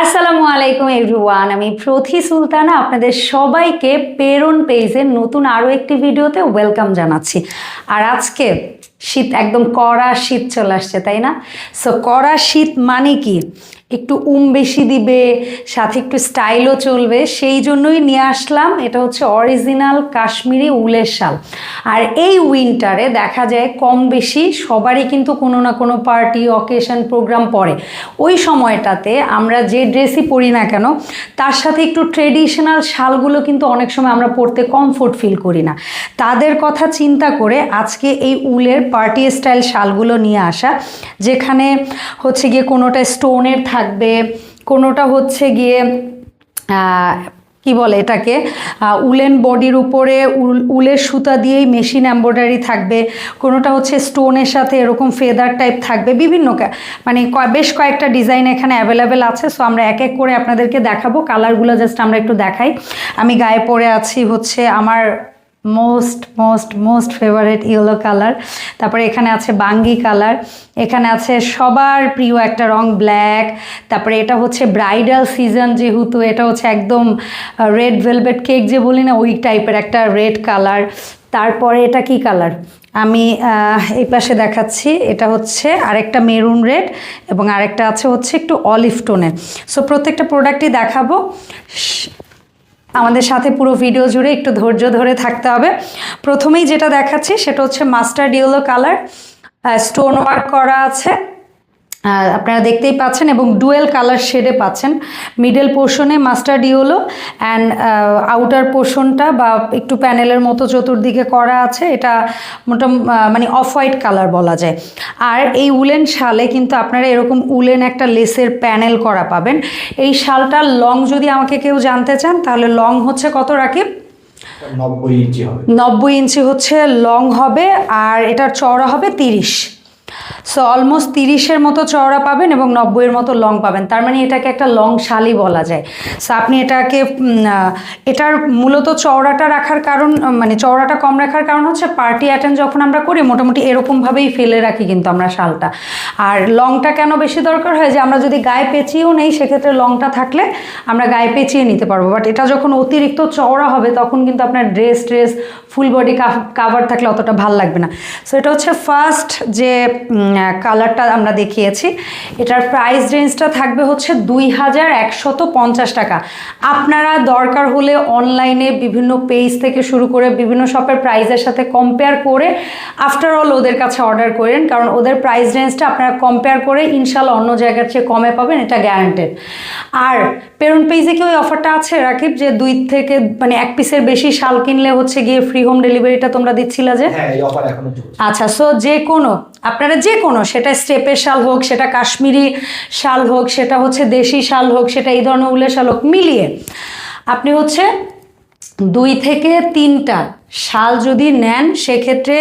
আসসালামু আলাইকুম, এভরিওয়ান। আমি প্রথি সুলতানা, আপনাদের সবাইকে পেরন পেজের নতুন আরও একটি ভিডিওতে ওয়েলকাম জানাচ্ছি। আর আজকে শীত, একদম কড়া শীত চলে আসছে, তাই না? সো কড়া শীত মানে কি? একটু উম বেশি দিবে, সাথে একটু স্টাইলও চলবে, সেই জন্যই নিয়ে আসলাম। এটা হচ্ছে অরিজিনাল কাশ্মীরি উলের শাল। আর এই উইন্টারে দেখা যায় কম বেশি সবারই কিন্তু কোনো না কোনো পার্টি, অকেশন, প্রোগ্রাম পড়ে। ওই সময়টাতে আমরা যে ড্রেসই পরি না কেন, তার সাথে একটু ট্রেডিশনাল শালগুলো কিন্তু অনেক সময় আমরা পরতে কমফোর্ট ফিল করি না। তাদের কথা চিন্তা করে আজকে এই উলের পার্টি স্টাইল শালগুলো নিয়ে আসা, যেখানে হচ্ছে গিয়ে কোনোটা স্টোনের থাকবে কোনোটা হচ্ছে গিয়ে কি বলে এটাকে উলেন বডির উপরে উল, উলের সুতা দিয়েই মেশিন এম্ব্রয়ডারি থাকবে। কোনোটা হচ্ছে স্টোনের সাথে এরকম ফেদার টাইপ থাকবে। বিভিন্ন মানে বেশ কয়েকটা ডিজাইন এখানে অ্যাভেলেবেল আছে, সো আমরা এক এক করে আপনাদেরকে দেখাবো। কালারগুলো জাস্ট আমরা একটু দেখাই। আমি গায়ে পরে আছি হচ্ছে আমার most most most favourite yellow colour তারপরে এখানে আছে বাঙ্গি কালার এখানে আছে সবার প্রিয় একটা রং ব্ল্যাক তারপরে এটা হচ্ছে ব্রাইডাল সিজন যেহেতু, এটা হচ্ছে একদম রেড ভেলভেট কেক যে বলি না, ওই টাইপের একটা রেড কালার তারপরে এটা কি কালার আমি এই পাশে দেখাচ্ছি, এটা হচ্ছে আরেকটা মেরুন রেড এবং আরেকটা আছে হচ্ছে একটু অলিভ টোনের সো প্রত্যেকটা প্রোডাক্টই দেখাবো। আমাদের সাথে পুরো ভিডিও জুড়ে একটু ধৈর্য ধরে থাকতে হবে। প্রথমেই যেটা দেখাচ্ছি সেটা হচ্ছে মাস্টার ডিওলো কালার স্টোন ওয়ার্ক করা আছে। আপনারা দেখতেই পাচ্ছেন এবং ডুয়েল কালার শেডে পাচ্ছেন। মিডল পোর্শনে মাস্টার্ড ইয়েলো অ্যান্ড আউটার পোর্শনটা বা একটু প্যানেলের মতো চতুর্দিকে করা আছে। এটা মোটাম মানে অফ হোয়াইট কালার বলা যায়। আর এই উলেন শালে কিন্তু আপনারা এরকম উলেন একটা লেসের প্যানেল করা পাবেন। এই শালটার লং যদি আমাকে কেউ জানতে চান তাহলে লং হচ্ছে কত রাকিব? নব্বই ইঞ্চি হবে। নব্বই ইঞ্চি হচ্ছে লং হবে আর এটার চওড়া হবে তিরিশ। সো অলমোস্ট তিরিশের মতো চওড়া পাবেন এবং নব্বইয়ের মতো লং পাবেন। তার মানে এটাকে একটা লং শালি বলা যায়। সো আপনি এটাকে এটার মূলত চওড়াটা রাখার কারণ মানে চওড়াটা কম রাখার কারণ হচ্ছে পার্টি অ্যাটেন্ড যখন আমরা করি, মোটামুটি এরকমভাবেই ফেলে রাখি কিন্তু আমরা শালটা। আর লংটা কেন বেশি দরকার হয় যে, আমরা যদি গায়ে পেঁচিয়েও নেই, সেক্ষেত্রে লংটা থাকলে আমরা গায়ে পেঁচিয়ে নিতে পারব। বাট এটা যখন অতিরিক্ত চওড়া হবে, তখন কিন্তু আপনার dress trace full body cover থাকলে অতটা ভালো লাগবে না। সো এটা হচ্ছে ফার্স্ট যে কালারটা আমরা দেখিয়েছি। এটার প্রাইস রেঞ্জটা থাকবে হচ্ছে দুই হাজার একশত পঞ্চাশ টাকা। আপনারা দরকার হলে অনলাইনে বিভিন্ন পেজ থেকে শুরু করে বিভিন্ন শপের প্রাইসের সাথে কম্পেয়ার করে আফটার অল ওদের কাছে অর্ডার করেন কারণ ওদের প্রাইস রেঞ্জটা আপনারা কম্পেয়ার করে ইনশাল্লাহ অন্য জায়গার চেয়ে কমে পাবেন এটা গ্যারান্টেড আর পেরন পেজে কি ওই অফারটা আছে রাকিব? যে দুই থেকে মানে এক পিসের বেশি শাল কিনলে হচ্ছে গিয়ে ফ্রি হোম ডেলিভারিটা তোমরা দিচ্ছিলা যে? হ্যাঁ আচ্ছা সো যে কোনো আপনারা যে কোনো সেটা স্টেপের শাল হোক, সেটা কাশ্মীরি শাল হোক, সেটা হচ্ছে দেশি শাল হোক, সেটা এই ধরনের উলের শাল হোক, মিলিয়ে আপনি হচ্ছে দুই থেকে তিনটা শাল যদি নেন, সেক্ষেত্রে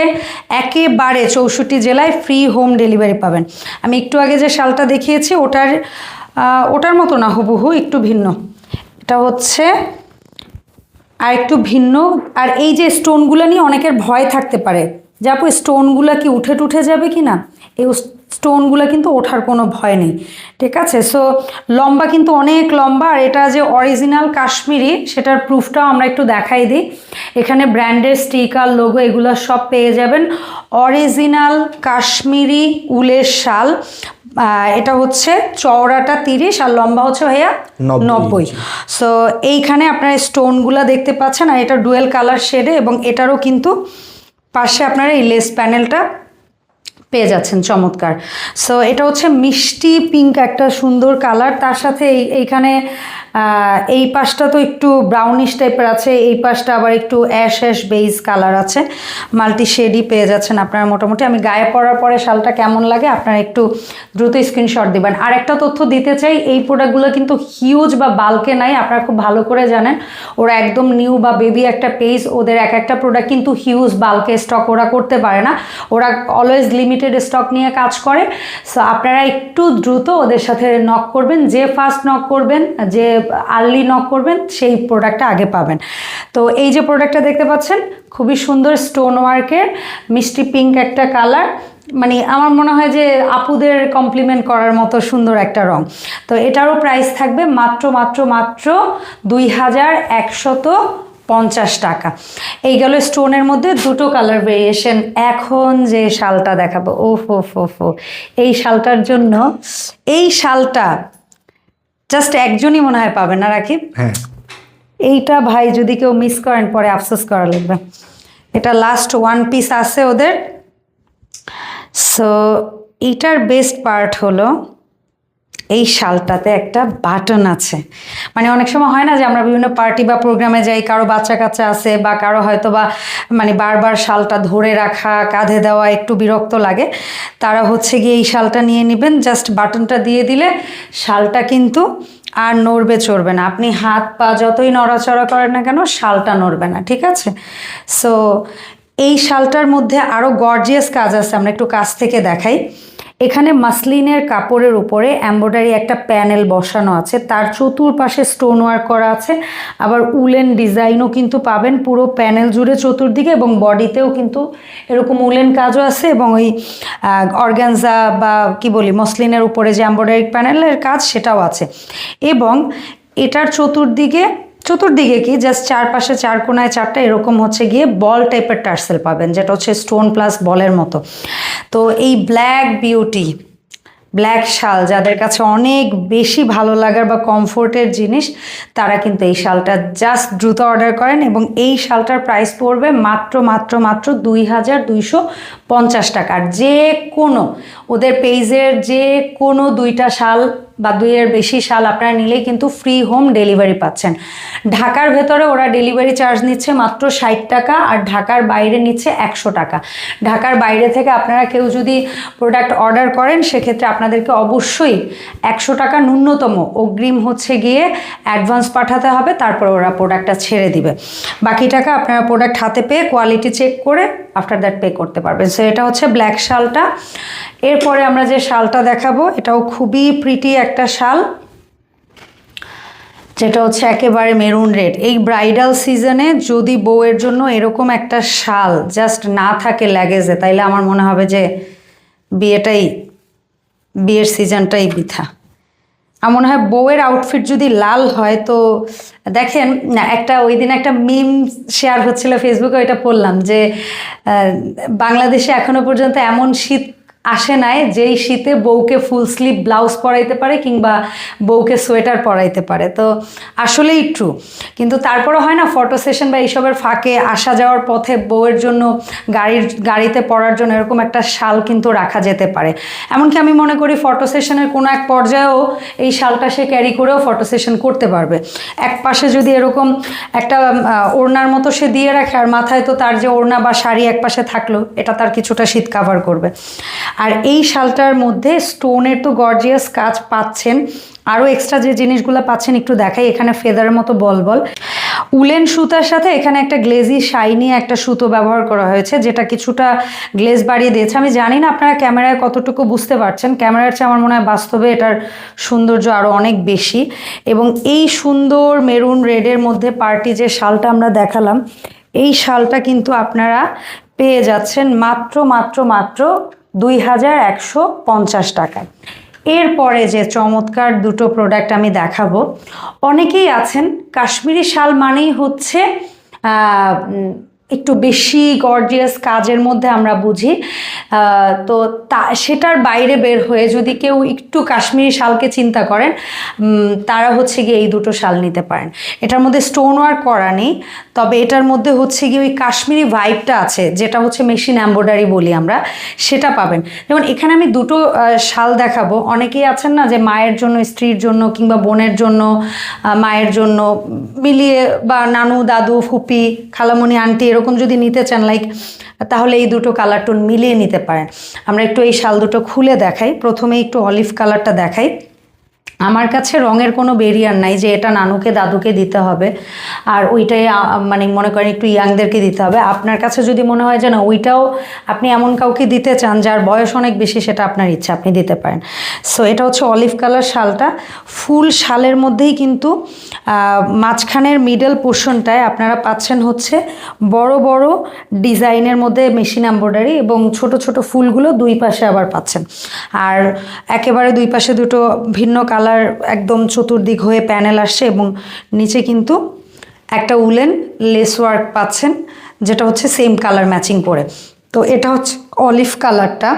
একেবারে চৌষট্টি জেলায় ফ্রি হোম ডেলিভারি পাবেন। আমি একটু আগে যে শালটা দেখিয়েছি, ওটার ওটার মতো না, হুবহু একটু ভিন্ন। এটা হচ্ছে আর একটু ভিন্ন। আর এই যে স্টোনগুলো নিয়ে অনেকের ভয় থাকতে পারে যে, আপু স্টোনগুলো কি উঠে টুঠে যাবে কি না এই স্টোনগুলো কিন্তু ওঠার কোনো ভয় নেই ঠিক আছে? সো লম্বা কিন্তু অনেক লম্বা আর এটা যে অরিজিনাল কাশ্মীরি সেটার প্রুফটাও আমরা একটু দেখাই দিই। এখানে ব্র্যান্ডের স্টিকার লোগো এগুলো সব পেয়ে যাবেন। অরিজিনাল কাশ্মীরি উলের শাল এটা হচ্ছে চওড়াটা তিরিশ আর লম্বা হচ্ছে ভাইয়া নব্বই সো এইখানে আপনারা স্টোনগুলো দেখতে পাচ্ছেন আর এটা ডুয়েল কালার শেডে এবং এটারও কিন্তু পাশে আপনারা এই লেস প্যানেলটা পেয়ে যাচ্ছেন, চমৎকার। সো এটা হচ্ছে মিষ্টি পিঙ্ক একটা সুন্দর কালার তার সাথে এই, এইখানে এই পাশটা তো একটু ব্রাউনিশ টাইপের আছে, এই পাশটা আবার একটু অ্যাশ অ্যাশ বেইজ কালার আছে। মাল্টি শেডই পেয়ে যাচ্ছেন আপনারা মোটামুটি। আমি গায়ে পরার পরে শালটা কেমন লাগে আপনারা একটু দ্রুত স্ক্রিনশট দিবেন। আর একটা তথ্য দিতে চাই, এই প্রোডাক্টগুলো কিন্তু হিউজ বা বাল্কে নাই, আপনারা খুব ভালো করে জানেন। ওরা একদম নিউ বা বেবি একটা পেজ ওদের এক একটা প্রোডাক্ট কিন্তু হিউজ বাল্কে স্টক ওরা করতে পারে না। ওরা অলওয়েজ লিমিটেড স্টক নিয়ে কাজ করে। সো আপনারা একটু দ্রুত ওদের সাথে নক করবেন। যে ফার্স্ট নক করবেন, যে আর্লি নক করবেন, সেই প্রোডাক্টটা আগে পাবেন। তো এই যে প্রোডাক্টটা দেখতে পাচ্ছেন, খুবই সুন্দর স্টোন ওয়ার্কের মিষ্টি পিঙ্ক একটা কালার মানে আমার মনে হয় যে আপুদের কমপ্লিমেন্ট করার মতো সুন্দর একটা রং। তো এটারও প্রাইস থাকবে মাত্র মাত্র মাত্র দুই হাজার একশত পঞ্চাশ টাকা। এই গেল স্টোনের মধ্যে দুটো কালার ভেরিয়েশন। এখন যে শালটা দেখাবো ও ফো ফো ফো এই শালটার জন্য এই শালটা জাস্ট একজনই মনে হয় পাবে না রাকিব? হ্যাঁ। এইটা ভাই যদি কেউ মিস করেন পরে আফসোস করা লাগবে। এটা লাস্ট ওয়ান পিস আছে ওদের। সো এইটার বেস্ট পার্ট হলো এই শালটাতে একটা বাটন আছে। মানে অনেক সময় হয় না যে আমরা বিভিন্ন পার্টি বা প্রোগ্রামে যাই, কারও বাচ্চা কাচ্চা আছে বা কারও হয়তো বা মানে বারবার শালটা ধরে রাখা, কাঁধে দেওয়া একটু বিরক্ত লাগে। তারা হচ্ছে গিয়ে এই শালটা নিয়ে নেবেন, জাস্ট বাটনটা দিয়ে দিলে শালটা কিন্তু আর নড়বে, চড়বে না। আপনি হাত পা যতই নড়াচড়া করেন না কেন, শালটা নড়বে না, ঠিক আছে? সো এই শালটার মধ্যে আরও গর্জিয়াস কাজ আছে, আমরা একটু কাছ থেকে দেখাই। এখানে মাসলিনের কাপড়ের উপরে এম্ব্রয়ডারি একটা প্যানেল বসানো আছে। তার চতুর্পাশে স্টোন ওয়ার্ক করা আছে। আবার উলেন ডিজাইনও কিন্তু পাবেন পুরো প্যানেল জুড়ে চতুর্দিকে এবং বডিতেও কিন্তু এরকম উলেন কাজও আছে এবং ওই অর্গ্যানজা বা কি বলি, মসলিনের উপরে যে এম্ব্রয়ডারি প্যানেলের কাজ সেটাও আছে। এবং এটার চতুর্দিকে চতুর্দিকে কি জাস্ট চারপাশে চার কোনায় চারটা এরকম হচ্ছে গিয়ে বল টাইপের টার্সেল পাবেন, যেটা হচ্ছে স্টোন প্লাস বলের মতো। তো এই ব্ল্যাক বিউটি ব্ল্যাক শাল, যাদের কাছে অনেক বেশি ভালো লাগার বা কমফোর্টের জিনিস, তারা কিন্তু এই শালটা জাস্ট দ্রুত অর্ডার করেন এবং এই শালটার প্রাইস পড়বে মাত্র মাত্র মাত্র দুই হাজার দুইশো পঞ্চাশ টাকার যে কোনো, ওদের পেজের যে কোনো দুইটা শাল বা দুইয়ের বেশি শাল আপনারা নিলেই কিন্তু ফ্রি হোম ডেলিভারি পাচ্ছেন। ঢাকার ভেতরে ওরা ডেলিভারি চার্জ নিচ্ছে মাত্র ষাট টাকা আর ঢাকার বাইরে নিচ্ছে একশো টাকা। ঢাকার বাইরে থেকে আপনারা কেউ যদি প্রোডাক্ট অর্ডার করেন, সেক্ষেত্রে আপনাদেরকে অবশ্যই একশো টাকা ন্যূনতম অগ্রিম হচ্ছে গিয়ে অ্যাডভান্স পাঠাতে হবে, তারপর ওরা প্রোডাক্টটা ছেড়ে দিবে। বাকি টাকা আপনারা প্রোডাক্ট হাতে পেয়ে কোয়ালিটি চেক করে আফটার দ্যাট পে করতে পারবেন। সো এটা হচ্ছে ব্ল্যাক শালটা। এরপরে আমরা যে শালটা দেখাবো, এটাও খুবই প্রিটি একটা শাল, যেটা হচ্ছে একেবারে মেরুন রেড। এই ব্রাইডাল সিজনে যদি বউয়ের জন্য এরকম একটা শাল জাস্ট না থাকে ল্যাগেজে তাইলে আমার মনে হবে যে বিয়েটাই, বিয়ের সিজনটাই বৃথা। আমার মনে হয় বউয়ের আউটফিট যদি লাল হয়, তো দেখেন একটা ওই দিন একটা মিম শেয়ার হচ্ছিল ফেসবুকে ওইটা পড়লাম যে বাংলাদেশে এখনও পর্যন্ত এমন শীত আসে নাই যেই শীতে বউকে ফুল স্লিভ ব্লাউজ পরাইতে পারে কিংবা বউকে সোয়েটার পরাইতে পারে। তো আসলেই ট্রু কিন্তু তারপরে হয় না ফটো সেশন বা এইসবের ফাঁকে আসা যাওয়ার পথে বউয়ের জন্য গাড়ির, গাড়িতে পরার জন্য এরকম একটা শাল কিন্তু রাখা যেতে পারে। এমনকি আমি মনে করি ফটো সেশনের কোনো এক পর্যায়েও এই শালটা সে ক্যারি করেও ফটো সেশন করতে পারবে। এক পাশে যদি এরকম একটা ওড়নার মতো সে দিয়ে রাখে, আর মাথায় তো তার যে ওড়না বা শাড়ি এক পাশে থাকল, এটা তার কিছুটা শীত কাভার করবে। আর এই শালটার মধ্যে স্টোনের তো গর্জিয়াস কাজ পাচ্ছেন। আরও এক্সট্রা যে জিনিসগুলো পাচ্ছেন একটু দেখাই, এখানে ফেদারের মতো বল বল উলেন সুতার সাথে এখানে একটা গ্লেজি শাইনি একটা সুতো ব্যবহার করা হয়েছে, যেটা কিছুটা গ্লেজ বাড়িয়ে দিয়েছে। আমি জানি না আপনারা ক্যামেরায় কতটুকু বুঝতে পারছেন। ক্যামেরার চেয়ে আমার মনে হয় বাস্তবে এটার সৌন্দর্য আরও অনেক বেশি। এবং এই সুন্দর মেরুন রেডের মধ্যে পার্টি যে শালটা আমরা দেখালাম, এই শালটা কিন্তু আপনারা পেয়ে যাচ্ছেন মাত্র মাত্র মাত্র দুই হাজার একশো পঞ্চাশ টাকায়। এরপরে যে চমৎকার দুটো প্রোডাক্ট আমি দেখাবো, অনেকেই আছেন, কাশ্মীরি শাল মানেই হচ্ছে একটু বেশি গর্জিয়াস কাজের মধ্যে আমরা বুঝি। তো তা, সেটার বাইরে বের হয়ে যদি কেউ একটু কাশ্মীরি শালকে চিন্তা করেন তারা হচ্ছে গিয়ে এই দুটো শাল নিতে পারেন। এটার মধ্যে স্টোন ওয়ার্ক করা নেই, তবে এটার মধ্যে হচ্ছে গিয়ে ওই কাশ্মীরি ভাইবটা আছে, যেটা হচ্ছে মেশিন এম্ব্রয়ডারি বলি আমরা, সেটা পাবেন। যেমন এখানে আমি দুটো শাল দেখাবো। অনেকেই আছেন না যে মায়ের জন্য, স্ত্রীর জন্য কিংবা বোনের জন্য মায়ের জন্য মিলিয়ে বা নানু, দাদু, ফুপি, খালামণি, আন্টি, এরকম যদি নিতে চান লাইক তাহলে এই দুটো কালার টোন মিলিয়ে নিতে পারেন। আমরা একটু এই শাল দুটো খুলে দেখাই। প্রথমে একটু অলিভ কালারটা দেখাই। আমার কাছে রঙের কোনো বেরিয়ার নাই যে এটা নানুকে, দাদুকে দিতে হবে। আর ওইটাই মানে মনে করেন একটু ইয়াংদেরকে দিতে হবে। আপনার কাছে যদি মনে হয় যে না, ওইটাও আপনি এমন কাউকে দিতে চান যার বয়স অনেক বেশি, সেটা আপনার ইচ্ছা, আপনি দিতে পারেন। সো এটা হচ্ছে অলিভ কালার শালটা। ফুল শালের মধ্যেই কিন্তু মাঝখানের মিডল পোর্শনটায় আপনারা পাচ্ছেন হচ্ছে বড় বড় ডিজাইনের মধ্যে মেশিন এম্ব্রয়ডারি এবং ছোট ছোট ফুলগুলো দুই পাশে আবার পাচ্ছেন। আর একেবারে দুই পাশে দুটো ভিন্ন কালার একদম চতুর্দিক হয়ে প্যানেল আসছে এবং নিচে কিন্তু একটা উলেন লেস ওয়ার্ক পাচ্ছেন যেটা হচ্ছে সেম কালার ম্যাচিং করে। তো এটা হচ্ছে অলিভ কালারটা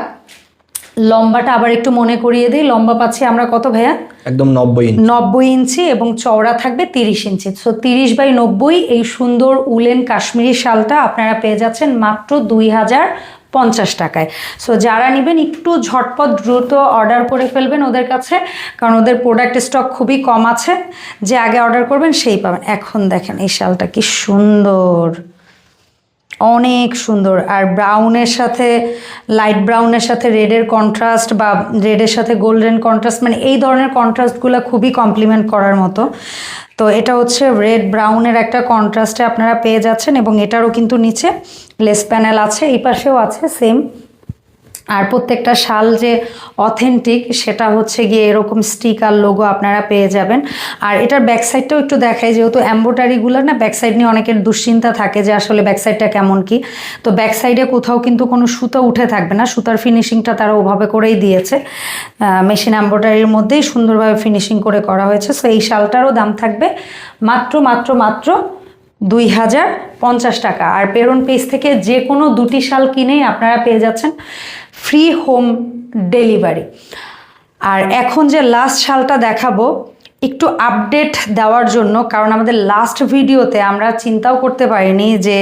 লম্বাটা আবার একটু মনে করিয়ে দিই। লম্বা পাচ্ছি আমরা কত ভাইয়া? একদম নব্বই নব্বই ইঞ্চি এবং চওড়া থাকবে তিরিশ ইঞ্চি সো তিরিশ বাই নব্বই এই সুন্দর উলেন কাশ্মীরি শালটা আপনারা পেয়ে যাচ্ছেন মাত্র দুই হাজার পঞ্চাশ টাকায়। সো যারা নেবেন, একটু ঝটপট দ্রুত অর্ডার করে ফেলবেন ওদের কাছে, কারণ ওদের প্রোডাক্ট স্টক খুবই কম আছে। যে আগে অর্ডার করবেন, সেই পাবেন। এখন দেখেন, এই শালটা কি সুন্দর। অনেক সুন্দর। আর ব্রাউনের সাথে লাইট ব্রাউনের সাথে রেডের কন্ট্রাস্ট বা রেডের সাথে গোল্ডেন কন্ট্রাস্ট মানে এই ধরনের কন্ট্রাস্টগুলো খুবই কমপ্লিমেন্ট করার মতো। তো এটা হচ্ছে রেড ব্রাউনের একটা কন্ট্রাস্টে আপনারা পেয়ে যাচ্ছেন এবং এটারও কিন্তু নিচে লেস প্যানেল আছে, এই পাশেও আছে সেম আর প্রত্যেকটা শাল যে অথেন্টিক সেটা হচ্ছে গিয়ে এরকম স্টিকার লোগো আপনারা পেয়ে যাবেন। আর এটার ব্যাক সাইডটাও একটু দেখায় যেহেতু এম্ব্রয়ডারিগুলো না ব্যাক সাইড নিয়ে অনেকের দুশ্চিন্তা থাকে যে আসলে ব্যাক সাইডটা কেমন কি। তো ব্যাক সাইডে কোথাও কিন্তু কোনো সুতো উঠে থাকবে না, সুতার ফিনিশিংটা তারা ওভাবে করেই দিয়েছে। মেশিন এম্ব্রয়ডারির মধ্যেই সুন্দরভাবে ফিনিশিং করে করা হয়েছে। সো এই শালটারও দাম থাকবে মাত্র মাত্র মাত্র দুই হাজার পঞ্চাশ টাকা। আর পেরন পেজ থেকে যে কোনো দুটি শাল কিনেই আপনারা পেয়ে যাচ্ছেন। ফ্রি হোম ডেলিভারি আর এখন যে লাস্ট শালটা দেখাবো, একটু আপডেট দেওয়ার জন্য, কারণ আমাদের লাস্ট ভিডিওতে আমরা চিন্তাও করতে পারিনি যে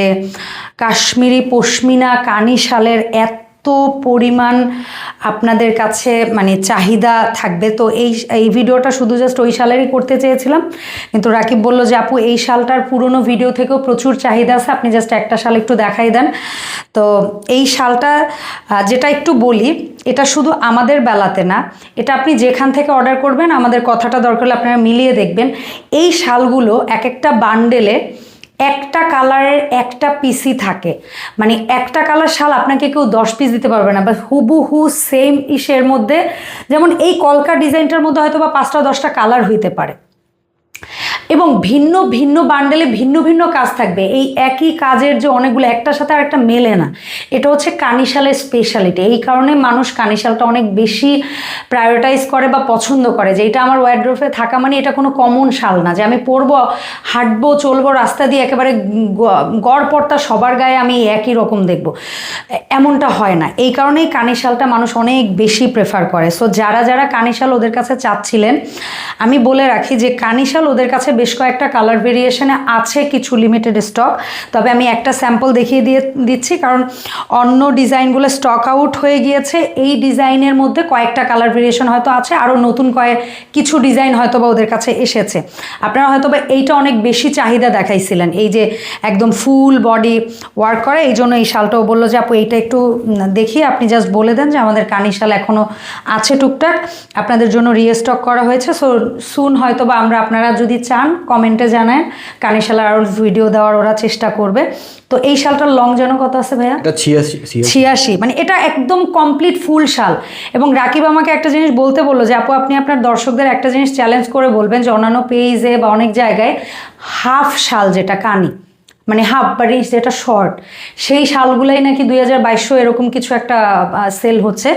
কাশ্মীরি পশমিনা কানি শালের এত পরিমাণ আপনাদের কাছে মানে চাহিদা থাকবে। তো এই এই ভিডিওটা শুধু জাস্ট ওই শালেরই করতে চেয়েছিলাম। কিন্তু রাকিব বলল যে, আপু, এই শালটার পুরনো ভিডিও থেকেও প্রচুর চাহিদা আছে। আপনি জাস্ট একটা শাল একটু দেখাই দেন। তো এই শালটা যেটা একটু বলি, এটা শুধু আমাদের বেলাতে না, এটা আপনি যেখান থেকে অর্ডার করবেন, আমাদের কথাটা দরকার হলে আপনারা মিলিয়ে দেখবেন। এই শালগুলো এক একটা বান্ডেলে একটা কালারের একটা পিসি থাকে। মানে একটা কালার শাল আপনাকে কেউ দশ পিস দিতে পারবে না বা হুবহু সেম ইসের মধ্যে। যেমন এই কলকা ডিজাইনটার মধ্যে হয়তো বা পাঁচটা দশটা কালার হইতে পারে। এবং ভিন্ন ভিন্ন বান্ডেলে ভিন্ন ভিন্ন কাজ থাকবে। এই একই কাজের যে অনেকগুলো একটার সাথে আর একটা মেলে না। এটা হচ্ছে কানিশালের স্পেশালিটি এই কারণে মানুষ কানিশালটা অনেক বেশি প্রায়োরিটাইজ করে বা পছন্দ করে যে এটা আমার ওয়ার্ড্রোফে থাকা মানে এটা কোনো কমন শাল না। যে আমি পরবো, হাঁটবো, চলবো, রাস্তা দিয়ে একেবারে গ- গড় পড়তা সবার গায়ে আমি একই রকম দেখব। এমনটা হয় না। এই কারণেই কানিশালটা মানুষ অনেক বেশি প্রেফার করে। সো যারা যারা কানিশাল ওদের কাছে চাচ্ছিলেন, আমি বলে রাখি যে কানিশাল ওদের কাছে বেশ কয়েকটা কালার ভেরিয়েশনে আছে কিছু লিমিটেড স্টক তবে আমি একটা স্যাম্পল দেখিয়ে দিয়ে, দিচ্ছি। কারণ অন্য ডিজাইনগুলো স্টক আউট হয়ে গিয়েছে। এই ডিজাইনের মধ্যে কয়েকটা কালার ভেরিয়েশন হয়তো আছে, আরও নতুন কয়েক কিছু ডিজাইন হয়তো বা ওদের কাছে এসেছে। আপনারা হয়তো বা এইটা অনেক বেশি চাহিদা দেখাইছিলেন, এই যে একদম ফুল বডি ওয়ার্ক করে। এই জন্য এই শালটাও বলল যে, আপু, এইটা একটু দেখি। আপনি জাস্ট বলে দেন যে, আমাদের কানি শাল এখনও আছে টুকটাক। আপনাদের জন্য রিস্টক করা হয়েছে। সো সুন হয়তো বা আমরা, আপনারা যদি চান কমেন্টে জানায় কানি শালার আরও ভিডিও দেওয়ার ওরা চেষ্টা করবে। তো এই শালটার লং যেন কত আছে ভাইয়া? ছিয়াশি মানে এটা একদম কমপ্লিট ফুল শাল। এবং রাকিব আমাকে একটা জিনিস বলতে বলল যে আপু আপনি আপনার দর্শকদের একটা জিনিস চ্যালেঞ্জ করে বলবেন যে অন্যান্য পেজে বা অনেক জায়গায় হাফ শাল যেটা কানি। মানে হাফ বাড়ি যেটা শর্ট সেই শালগুলাই নাকি দুই হাজার বাইশশো এরকম কিছু একটা সেল হচ্ছে।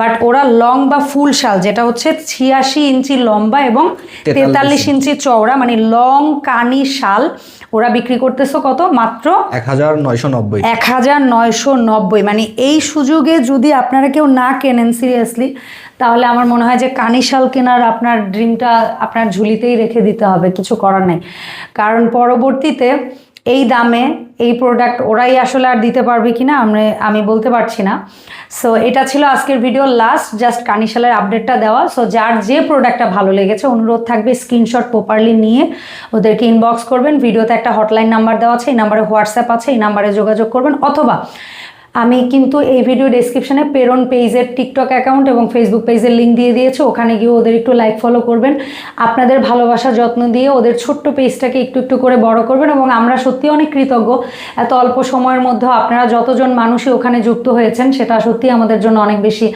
বাট ওরা লং বা ফুল শাল যেটা হচ্ছে ছিয়াশি ইঞ্চি লম্বা এবং তেতাল্লিশ ইঞ্চি। চওড়া মানে লং কানি শাল ওরা বিক্রি করতেছো কত? মাত্র এক হাজার নয়শো নব্বই। এক হাজার নয়শো নব্বই। মানে এই সুযোগে যদি আপনারা কেউ না কেনেন সিরিয়াসলি তাহলে আমার মনে হয় যে কানিশাল কেনার আপনার ড্রিমটা আপনার ঝুলিতেই রেখে দিতে হবে কিছু করার নেই। কারণ পরবর্তীতে এই দামে এই প্রোডাক্ট ওরাই আসলে আর দিতে পারবে কিনা আমরা আমি বলতে পারছি না। সো এটা ছিল আজকের ভিডিও লাস্ট জাস্ট কানিশালের আপডেটটা দেওয়া। সো যার যে প্রোডাক্টটা ভালো লেগেছে, অনুরোধ থাকবে স্ক্রিনশট প্রপারলি নিয়ে ওদেরকে ইনবক্স করবেন। ভিডিওতে একটা হটলাইন নাম্বার দেওয়া আছে, এই নাম্বারে হোয়াটসঅ্যাপ আছে, এই নাম্বারে যোগাযোগ করবেন। অথবা আমি কিন্তু এই ভিডিও ডেসক্রিপশনে পেরন পেজের টিকটক অ্যাকাউন্ট এবং ফেসবুক পেজের লিঙ্ক দিয়ে দিয়েছে। ওখানে গিয়ে ওদের একটু লাইক ফলো করবেন। আপনাদের ভালোবাসা যত্ন দিয়ে ওদের ছোট্ট পেজটাকে একটু একটু করে বড় করবেন এবং আমরা সত্যি অনেক কৃতজ্ঞ। এত অল্প সময়ের মধ্যেও আপনারা যতজন মানুষই ওখানে যুক্ত হয়েছেন, সেটা সত্যি আমাদের জন্য অনেক বেশি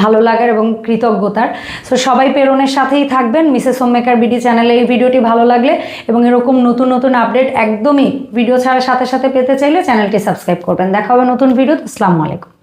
ভালো লাগার এবং কৃতজ্ঞতার। সো সবাই প্রেরণের সাথেই থাকবেন। মিসেস হোমমেকার বিডি চ্যানেলে এই ভিডিওটি ভালো লাগলে এবং এরকম নতুন নতুন আপডেট একদমই ভিডিও ছাড়ার সাথে সাথে পেতে চাইলে চ্যানেলটি সাবস্ক্রাইব করবেন। দেখা হবে নতুন ভিডিও আসসালামু আলাইকুম